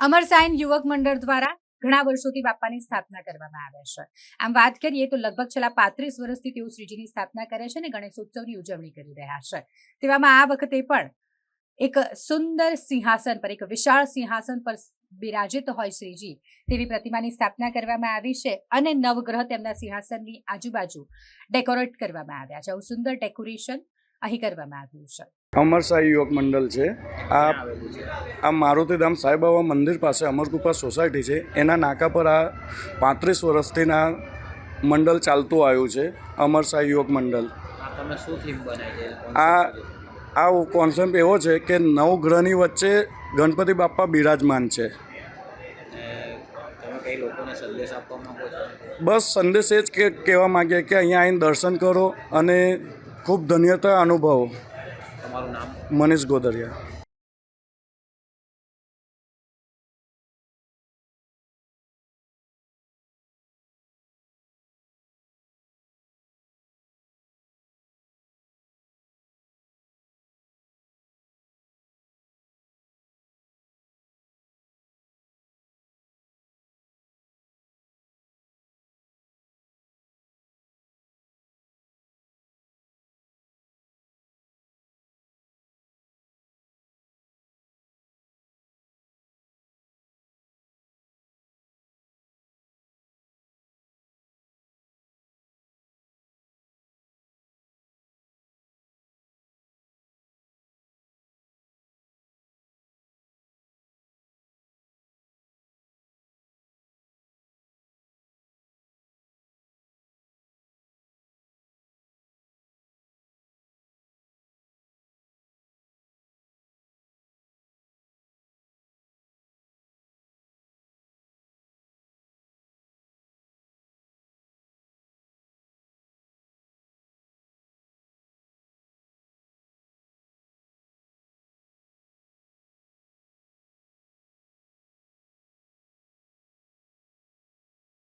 અમર સાયન યુવક મંડળ દ્વારા ઘણા વર્ષોથી બાપાની સ્થાપના કરવામાં આવે છે. આમ વાત કરીએ તો લગભગ છેલ્લા પાંત્રીસ વર્ષથી તેઓ શ્રીજીની સ્થાપના કરે છે અને ગણેશોત્સવની ઉજવણી કરી રહ્યા છે. તેવામાં આ વખતે પણ એક સુંદર સિંહાસન પર, એક વિશાળ સિંહાસન પર બિરાજિત હોય શ્રીજી તેવી પ્રતિમાની સ્થાપના કરવામાં આવી છે અને નવગ્રહ તેમના સિંહાસનની આજુબાજુ ડેકોરેટ કરવામાં આવ્યા છે. સુંદર ડેકોરેશન અહીં કરવામાં આવ્યું છે. અમરસાઈ યુવક મંડળ છે. આ આ મારુતિધામ સાંઈબાબા મંદિર પાસે અમરકુપા સોસાયટી છે. એના નાકા પર આ પાંત્રીસ વર્ષથી આ મંડળ ચાલતું આવ્યું છે. અમરસાઈ યુવક મંડળ. આ આ આ કોન્સેપ્ટ એવો છે કે નવ ગ્રહની વચ્ચે ગણપતિ બાપ્પા બિરાજમાન છે. અને તમે કઈ લોકોને સંદેશ આપવા માંગો છો? બસ સંદેશ એ જ કે કહેવા માગીએ કે અહીંયા આવીને દર્શન કરો અને ખૂબ ધન્યતા અનુભવો. મનીષ ગોદરિયા.